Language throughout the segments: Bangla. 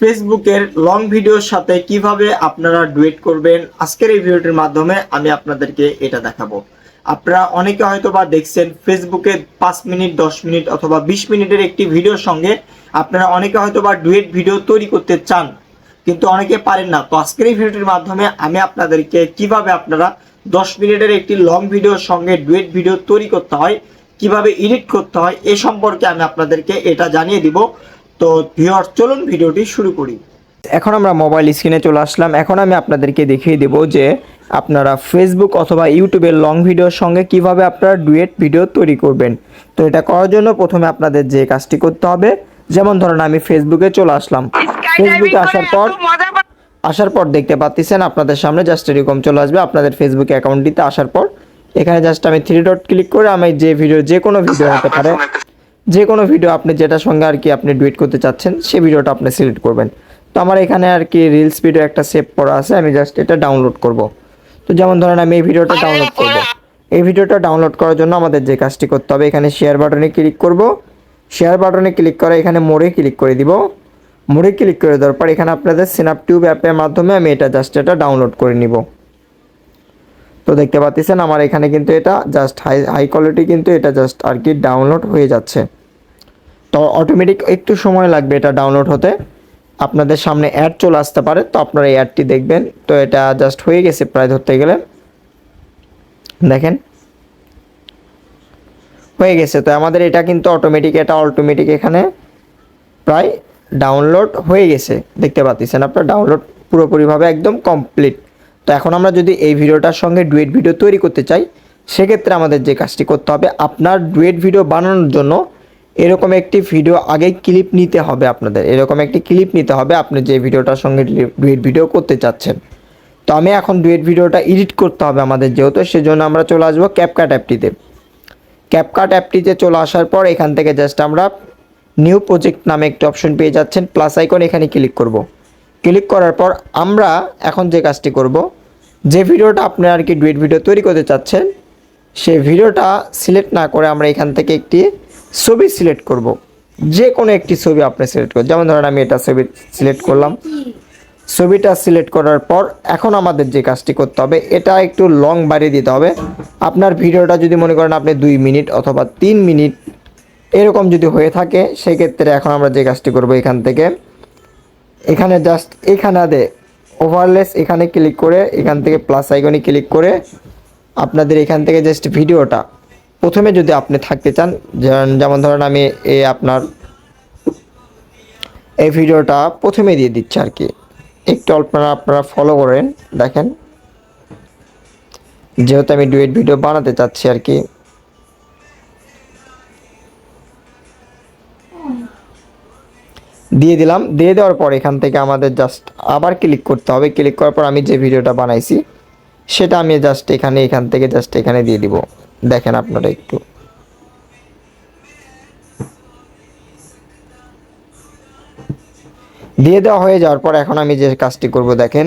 ফেসবুকের লং ভিডিওর সাথে কীভাবে আপনারা ডুয়েট করবেন, আজকের এই ভিডিওটির মাধ্যমে আমি আপনাদেরকে এটা দেখাবো। আপনারা অনেকে হয়তো বা দেখছেন ফেসবুকে পাঁচ মিনিট, দশ মিনিট অথবা বিশ মিনিটের একটি ভিডিওর সঙ্গে আপনারা অনেকে হয়তো বা ডুয়েট ভিডিও তৈরি করতে চান, কিন্তু অনেকে পারেন না। তো আজকের এই ভিডিওটির মাধ্যমে আমি আপনাদেরকে কীভাবে আপনারা দশ মিনিটের একটি লং ভিডিওর সঙ্গে ডুয়েট ভিডিও তৈরি করতে হয়, কীভাবে এডিট করতে হয়, এ সম্পর্কে আমি আপনাদেরকে এটা জানিয়ে দিব। তো ভিউয়ার চলুন ভিডিওটি শুরু করি। এখন আমরা মোবাইল স্ক্রিনে চলে আসলাম। এখন আমি আপনাদেরকে দেখিয়ে দেব যে আপনারা ফেসবুক অথবা ইউটিউবের লং ভিডিওর সঙ্গে কীভাবে আপনারা ডুয়েট ভিডিও তৈরি করবেন। তো এটা করার জন্য প্রথমে আপনাদের যে কাজটি করতে হবে যেমন ধরুন আমি ফেসবুকে চলে আসলাম। ফেসবুকে আসার পর আসার পর দেখতে পাচ্ছেন আপনাদের সামনে জাস্ট এরকম চলে আসবে। আপনাদের ফেসবুক অ্যাকাউন্টটিতে আসার পর এখানে জাস্ট আমি থ্রি ডট ক্লিক করে আমি যে ভিডিও যে কোনো ভিডিও হতে পারে। যে কোনো ভিডিও আপনি যেটার সঙ্গে আর কি আপনি ডুয়েট করতে চাচ্ছেন সেই ভিডিওটা আপনি সিলেক্ট করবেন। তো আমার এখানে আর কি রিলস ভিডিও একটা সেভ করা আছে আমি জাস্ট এটা ডাউনলোড করব। তো যেমন ধরেন আমি এই ভিডিওটা ডাউনলোড করব। এই ভিডিওটা ডাউনলোড করার জন্য আমাদের যে কাজটি করতে হবে এখানে শেয়ার বাটনে ক্লিক করব। শেয়ার বাটনে ক্লিক করে এখানে মোড়ে ক্লিক করে দিব। মোড়ে ক্লিক করে দেওয়ার পর এখানে আপনাদের সিনাপ টিউব অ্যাপের মাধ্যমে আমি এটা জাস্ট এটা ডাউনলোড করে নিব। তো দেখতে পাচ্ছেন আমার এখানে কিন্তু এটা জাস্ট হাই হাই কোয়ালিটি কিন্তু এটা জাস্ট আর কি ডাউনলোড হয়ে যাচ্ছে। তো অটোমেটিক একটু সময় লাগবে এটা ডাউনলোড হতে। আপনাদের সামনে অ্যাড চলে আসতে পারে, তো আপনারা এই অ্যাডটি দেখবেন। তো এটা জাস্ট হয়ে গেছে প্রায় ধরতে গেলে। দেখেন। হয়ে গেছে, তো আমাদের এটা কিন্তু অটোমেটিক এটা অটোমেটিক এখানে প্রায় ডাউনলোড হয়ে গেছে। দেখতে পাচ্ছেন আপনার ডাউনলোড পুরোপুরিভাবে একদম কমপ্লিট তো এখন আমরা যদি এই ভিডিওটার সঙ্গে ডুয়েট ভিডিও তৈরি করতে চাই, সেক্ষেত্রে আমাদের যে কাজটি করতে হবে, আপনার ডুয়েট ভিডিও বানানোর জন্য এরকম একটি ভিডিও আগে ক্লিপ নিতে হবে আপনাদের। এরকম একটি ক্লিপ নিতে হবে। আপনি যে ভিডিওটার সঙ্গে ডুয়েট ভিডিও করতে চাচ্ছেন। তো আমি এখন ডুয়েট ভিডিওটা এডিট করতে হবে আমাদের যেহেতু, সেজন্য আমরা চলে আসব ক্যাপকাট অ্যাপটিতে ক্যাপকাট অ্যাপটিতে চলে আসার পর এখান থেকে জাস্ট আমরা নিউ প্রজেক্ট নামে একটি অপশন পেয়ে যাচ্ছেন। প্লাস আইকন এখানে ক্লিক করব। ক্লিক করার পর আমরা এখন যে কাজটি করব, যে ভিডিওটা আপনি আর কি ডুয়েট ভিডিও তৈরি করতে চাচ্ছেন সেই ভিডিওটা সিলেক্ট না করে আমরা এখান থেকে একটি ছবি সিলেক্ট করব। যে কোনো একটি ছবি আপনি সিলেক্ট করুন। যেমন ধরেন আমি এটা ছবি সিলেক্ট করলাম। ছবিটা সিলেক্ট করার পর এখন আমাদের যে কাজটি করতে হবে, এটা একটু লং বাড়িয়ে দিতে হবে। আপনার ভিডিওটা যদি মনে করেন আপনি দুই মিনিট অথবা তিন মিনিট এরকম যদি হয়ে থাকে, সেক্ষেত্রে এখন আমরা যে কাজটি করব এখান থেকে, এখানে জাস্ট এখানে ওভারলেস এখানে ক্লিক করে, এখান থেকে প্লাস আইকনে ক্লিক করে, আপনাদের এখান থেকে জাস্ট ভিডিওটা প্রথমে যদি আপনি থাকতে চান, যেমন ধরেন আমি এই আপনার এই ভিডিওটা প্রথমে দিয়ে দিচ্ছি আর কি। একটু আপনারা আপনারা ফলো করেন, দেখেন। যেহেতু আমি ডুয়েট ভিডিও বানাতে চাচ্ছি আর কি। দিয়ে দিলাম। দিয়ে দেওয়ার পর এখান থেকে আমাদের জাস্ট আবার ক্লিক করতে হবে। ক্লিক করার পর আমি যে ভিডিওটা বানাইছি, সেটা আমি জাস্ট এখানে এখান থেকে জাস্ট এখানে দিয়ে দিব। দেখেন আপনারা একটু। দিয়ে দেওয়া হয়ে যাওয়ার পর এখন আমি যে কাজটি করব, দেখেন।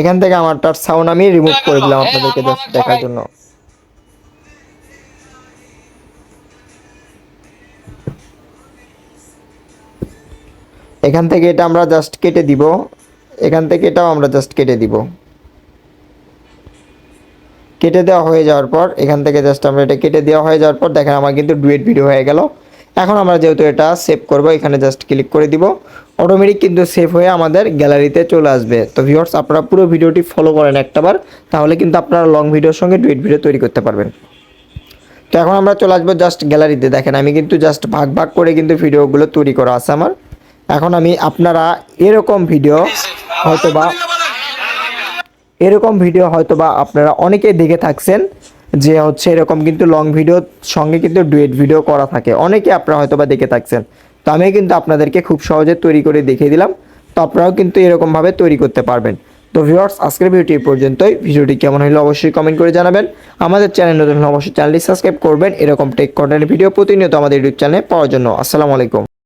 এখান থেকে আমার তার সাউন্ড আমি রিমুভ করে দিলাম আপনাদেরকে দেখার জন্য। এখান থেকে এটা আমরা জাস্ট কেটে দিব। এখান থেকে এটাও আমরা জাস্ট কেটে দিব। কেটে দেওয়া হয়ে যাওয়ার পর এখান থেকে জাস্ট আমরা এটা কেটে দেওয়া হয়ে যাওয়ার পর দেখেন আমার কিন্তু ডুয়েট ভিডিও হয়ে গেল। এখন আমরা যেহেতু এটা সেভ করব এখানে জাস্ট ক্লিক করে দিব। অটোমেটিক কিন্তু সেভ হয়ে আমাদের গ্যালারিতে চলে আসবে। তো ভিউয়ার্স আপনারা পুরো ভিডিওটি ফলো করেন একটাবার তাহলে কিন্তু আপনারা লং ভিডিওর সঙ্গে ডুয়েট ভিডিও তৈরি করতে পারবেন। তো এখন আমরা চলে আসব জাস্ট গ্যালারিতে দেখেন আমি কিন্তু জাস্ট ভাগ ভাগ করে কিন্তু ভিডিওগুলো তৈরি করা আছে আমার। এখন আমি আপনারা এরকম ভিডিও হয়তো বা এরকম ভিডিও হয়তো বা আপনারা অনেকেই দেখে থাকছেন যে হচ্ছে এরকম কিন্তু লং ভিডিওর সঙ্গে কিন্তু ডুয়েট ভিডিও করা থাকে। অনেকে আপনারা হয়তো বা দেখে থাকছেন। তো আমি কিন্তু আপনাদেরকে খুব সহজে তৈরি করে দেখিয়ে দিলাম। তো আপনারাও কিন্তু এরকমভাবে তৈরি করতে পারবেন। তো ভিউয়ার্স আজকের ভিডিওটি পর্যন্তই। ভিডিওটি কেমন হলো অবশ্যই কমেন্ট করে জানাবেন। আমাদের চ্যানেল নতুন অবশ্যই চ্যানেলটি সাবস্ক্রাইব করবেন। এরকম টেক কন্টেন্ট ভিডিও প্রতিনিয়ত আমাদের ইউটিউব চ্যানেলে পাওয়ার জন্য। আসসালামু আলাইকুম।